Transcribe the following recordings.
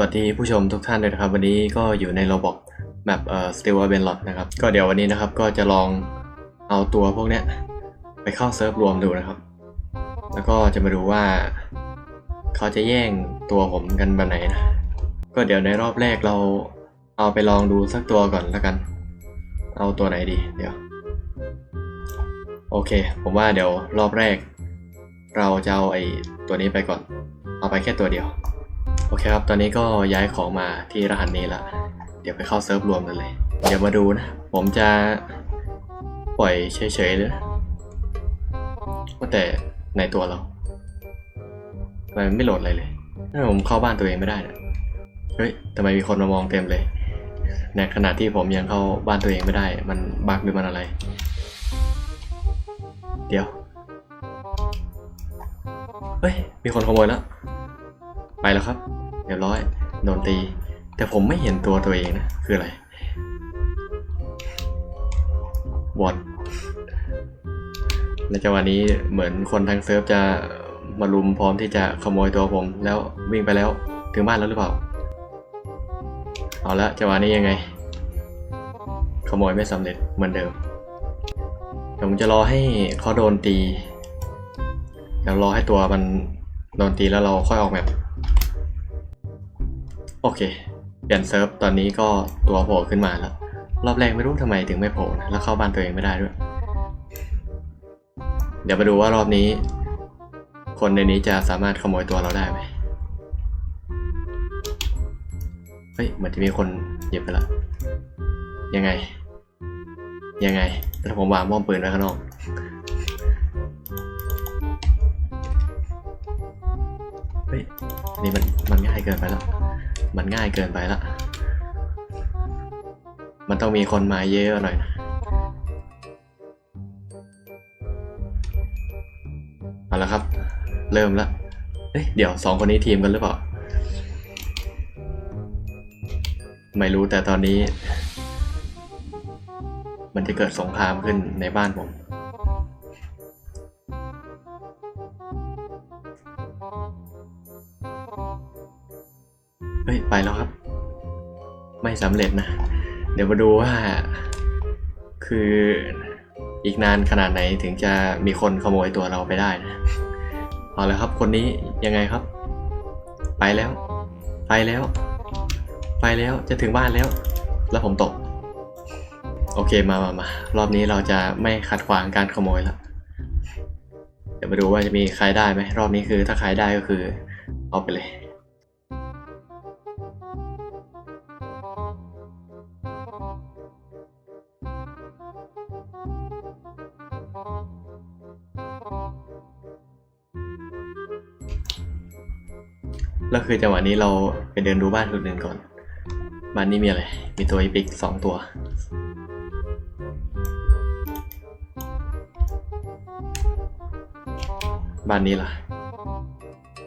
วัสดีผู้ชมทุกท่านเลยนะครับ วันนี้ก็อยู่ในระบบแมปเอ่อ Still a b e n l o t นะครับ ก็เดี๋ยววันนี้นะครับก็จะลองเอาตัวพวกเนี้ยไปเข้าเซิร์ฟรวมดูนะครับ แล้วก็จะมาดูว่า เขาจะแย่งตัวผมกันแบบไหนนะ ก็เดี๋ยวในรอบแรกเราเอาไปลองดูสักตัวก่อนแล้วกัน เอาตัวไหนดีเดี๋ยว โอเค ผมว่าเดี๋ยวรอบแรก เราจะเอาไอ้ตัวนี้ไปก่อน เอาไปแค่ตัวเดียว โอเคครับ ตอนนี้ก็ย้ายของมาที่รหัสนี้ละ เดี๋ยวไปเข้าเซิร์ฟรวมกันเลย เดี๋ยวมาดูนะ ผมจะปล่อยเฉยๆเลยนะว่าแต่ในตัวเราทำไมมันไม่โหลดอะไรเลยทำไมผมเข้าบ้านตัวเองไม่ได้นะเฮ้ยทำไมมีคนมามองเต็มเลย ในขณะที่ผมยังเข้าบ้านตัวเองไม่ได้ มันบั๊กหรือมันอะไร เดี๋ยว เฮ้ย มีคนขโมยแล้ว ไปแล้วครับเรียบร้อยโดนตี แต่ผมไม่เห็นตัวตัวเองนะ คืออะไรบอดในจังหวะนี้เหมือนคนทางเซิร์ฟจะมารุมพร้อมที่จะขโมยตัวผม แล้ววิ่งไปแล้วถึงบ้านแล้วหรือเปล่า เอาละจังหวะนี้ยังไง ขโมยไม่สำเร็จเหมือนเดิมผมจะรอให้เขาโดนตีเดี๋ยวรอให้ตัวมันโดนตีแล้วเราค่อยออกแบบ โอเค เปลี่ยนเซิร์ฟตอนนี้ก็ตัวโผล่ขึ้นมาแล้ว รอบแรกไม่รู้ทำไมถึงไม่โผล่นะแล้วเข้าบ้านตัวเองไม่ได้ด้วย เดี๋ยวมาดูว่ารอบนี้ คนในนี้จะสามารถขโมยตัวเราได้ไหมเฮ้ยเหมือนจะมีคนหยิบไปแล้วยังไง ยังไงถ้าผมวางบ้อมปืนไว้ข้างนอกเฮ้ยอันนี่มันมันง่ายเกินไปแล้ว มันง่ายเกินไปละ มันต้องมีคนมาเยอะหน่อยนะเอาละครับ เริ่มละเอ้ยเดี๋ยวสองคนนี้ทีมกันหรือเปล่า ไม่รู้แต่ตอนนี้ มันจะเกิดสงครามขึ้นในบ้านผม เฮ้ย ไปแล้วครับ ไม่สำเร็จนะ เดี๋ยวมาดูว่า คืออีกนานขนาดไหนถึงจะมีคนขโมยตัวเราไปได้นะ เอาละครับ คนนี้ยังไงครับ ไปแล้ว ไปแล้ว ไปแล้วจะถึงบ้านแล้ว แล้วผมตก โอเคมามามารอบนี้เราจะไม่ขัดขวางการขโมยแล้วเดี๋ยวมาดูว่าจะมีใครได้ไหมรอบนี้คือถ้าใครได้ก็คือ เอาไปเลย แล้วคือจังหวะนี้เราไปเดินดูบ้านคนอื่นก่อน บ้านนี้มีอะไร มีตัวอีพิกสองตัว บ้านนี้ล่ะ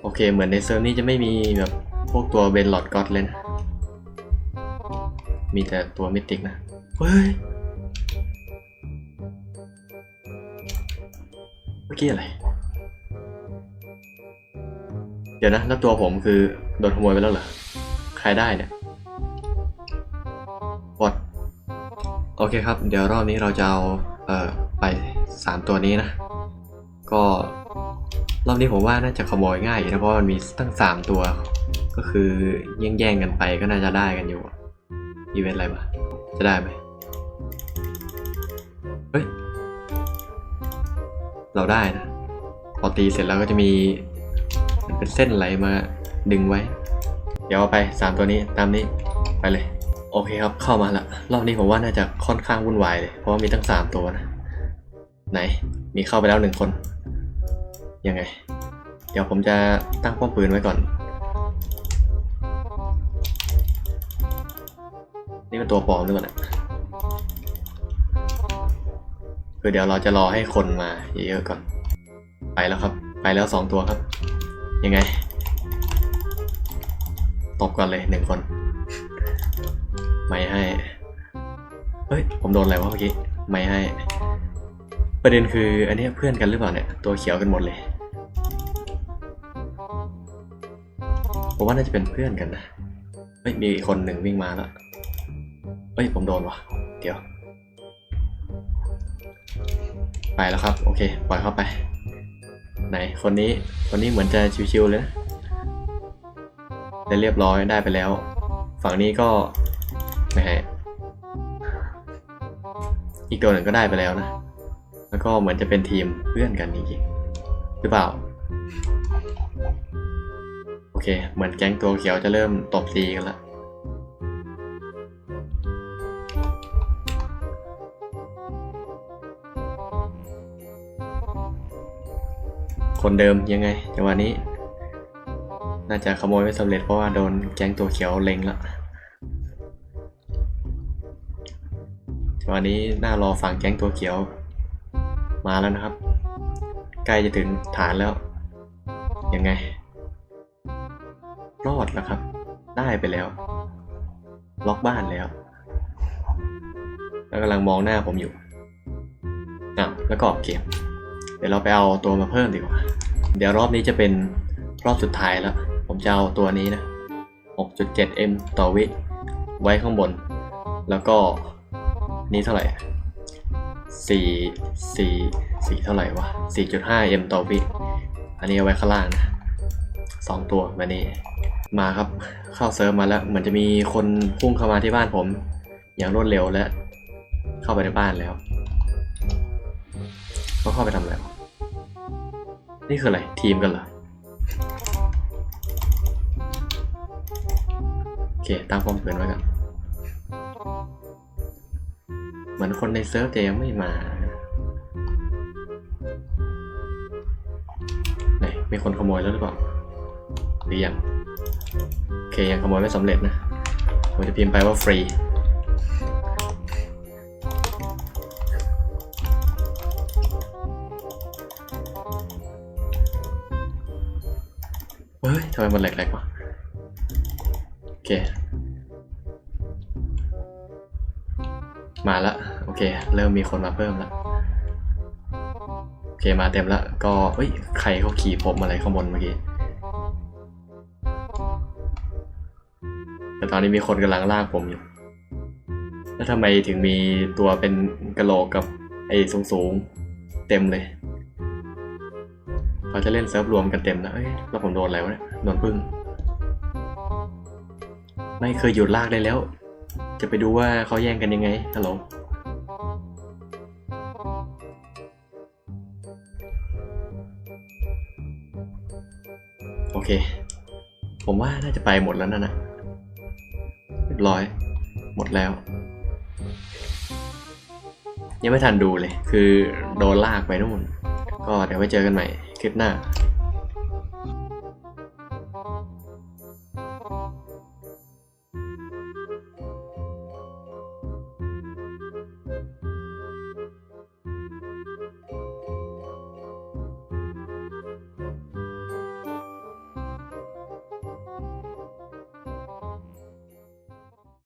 โอเค เหมือนในเซิร์ฟนี้จะไม่มีแบบพวกตัวเบนหลอดก็อดเลยนะ มีแต่ตัวมิติกนะ เฮ้ย เมื่อกี้อะไร เดี๋ยวนะ แล้วตัวผมคือโดนขโมยไปแล้วเหรอ ใครได้เนี่ยวอดโอเคครับ เดี๋ยวรอบนี้เราจะเอาเอ่อไปสามตัวนี้นะ ก็รอบนี้ผมว่าน่าจะขโมยง่ายอยู่นะเพราะมันมีตั้งสามตัว ก็คือแย่งแย่งๆกันไปก็น่าจะได้กันอยู่อีเวนต์อะไรวะจะได้ไหมเฮ้ย เราได้นะ พอตีเสร็จแล้วก็จะมี เป็นเส้นไหลมาดึงไว้ เดี๋ยวเอาไปสามตัวนี้ตามนี้ไปเลย โอเคครับเข้ามาละรอบนี้ผมว่าน่าจะค่อนข้างวุ่นวายเลย เพราะว่ามีตั้งสามตัวนะ ไหนมีเข้าไปแล้วหนึ่งคน ยังไง เดี๋ยวผมจะตั้งป้อมปืนไว้ก่อน นี่มันตัวปลอมหรือเปล่าคือเดี๋ยวเราจะรอให้คนมาเยอะๆก่อน ไปแล้วครับ ไปแล้วสองตัวครับ ยังไง ตบก่อนเลยหนึ่งคน ไม่ให้ เฮ้ย ผมโดนอะไรวะเมื่อกี้ ไม่ให้ ประเด็นคือ อันนี้เพื่อนกันหรือเปล่าเนี่ย ตัวเขียวกันหมดเลย ผมว่าน่าจะเป็นเพื่อนกันนะ เฮ้ย มีอีกคนหนึ่งวิ่งมาแล้ว เฮ้ย ผมโดนวะเดี๋ยว ไปแล้วครับ โอเค ปล่อยเข้าไป ไหนคนนี้คนนี้เหมือนจะชิวๆเลยนะได้เรียบร้อยได้ไปแล้ว ฝั่งนี้ก็ไม่ให้อีกตัวหนึ่งก็ได้ไปแล้วนะ แล้วก็เหมือนจะเป็นทีมเพื่อนกันจริงๆหรือเปล่า โอเค เหมือนแก๊งตัวเขียวจะเริ่มตบตีกันละ คนเดิมยังไงจังหวะนี้ น่าจะขโมยไม่สำเร็จเพราะว่าโดนแก๊งตัวเขียวเล็งละจังหวะนี้น่ารอฝั่งแก๊งตัวเขียว มาแล้วนะครับ ใกล้จะถึงฐานแล้วยังไง รอดแล้วครับ ได้ไปแล้ว ล็อกบ้านแล้ว แล้วกำลังมองหน้าผมอยู่อะแล้วก็ออกเกม เดี๋ยวเราไปเอาตัวมาเพิ่มดีกว่า เดี๋ยวรอบนี้จะเป็นรอบสุดท้ายแล้ว ผมจะเอาตัวนี้นะ 6.7m ต่อวิ ไว้ข้างบน แล้วก็นี่เท่าไหร่ 4 4 4 เท่าไหร่วะ 4.5m ต่อวิ อันนี้เอาไว้ข้างล่างนะสองตัวแบบนี้มาครับเข้าเซิร์ฟมาแล้ว เหมือนจะมีคนพุ่งเข้ามาที่บ้านผม อย่างรวดเร็วและ เข้าไปในบ้านแล้ว เขาเข้าไปทำอะไรวะนี่คืออะไร ทีมกันเหรอ โอเคตั้งป้อมปืนไว้กันเหมือนคนในเซิร์ฟจยังไม่มาไหนมีคนขโมยแล้วหรือเปล่า หรือยัง โอเค ยังขโมยไม่สำเร็จนะ ผมจะพิมพ์ไปว่าฟรี เฮ้ยทำไมมันแหลกๆวะโอเค มาล้วโอเค เริ่มมีคนมาเพิ่มล้วโอเคมาเต็มล้วก็เฮ้ยใครเขาขี่ผมอะไรข้างบนเมื่อกี้แต่ตอนนี้มีคนกำลังลากผมอยู่ แล้วทำไมถึงมีตัวเป็นกะโหลกกับไอ้สูงๆ เต็มเลย เขาจะเล่นเซิร์ฟรวมกันเต็มแล้วเอ้ยแล้วผมโดนอะไรวะเนี่ยโดนพึ่ง ไม่เคยหยุดลากได้แล้ว จะไปดูว่าเขาแย่งกันยังไงฮัลโหลโอเค ผมว่าน่าจะไปหมดแล้วนะนะเรียบร้อย หมดแล้ว ยังไม่ทันดูเลย คือโดนลากไปนู่น ก็เดี๋ยวไว้เจอกันใหม่ คลิปหน้า